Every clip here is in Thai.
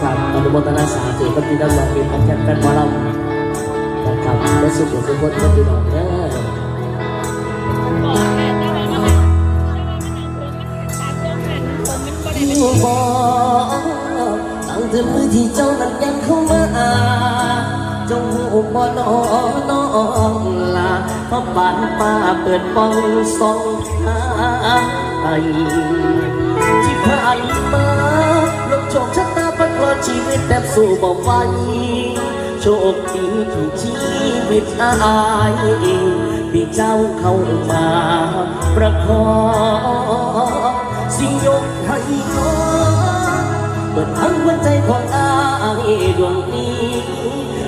ครับอนุโมทนาสาธุกับพี่น้องเราเป็นแฟนแฟนหมอลำนะครับและสุขของทุกคนกับพี่น้องเด้ออยู่บ่ตั้งแต่มือที่เจ้านั้นยังเข้ามาจ้าหูบ่น้องน้องลาพราะบ้านป้าเปิดป้องสองทาง สู้บ่ไหวโชคดีที่ชีวิตอายที่เจ้าเข้ามา ประคองสิ่งยกให้น้อเปิดทั้งหัวใจของอายดวงนี้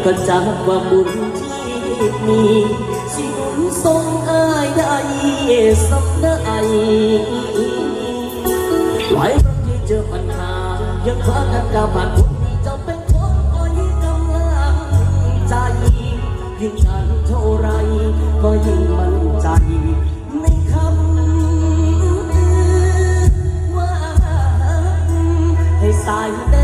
ก็จากว่าบุญที่มีสิหนุนทรงอายได้สำได้หลายครั้ที่เจอปัญหายังพากันก้าวผ่า ยิ่งฉันเท่าไร ก็ยิ่งมั่นใจในคำว่าให้สายแด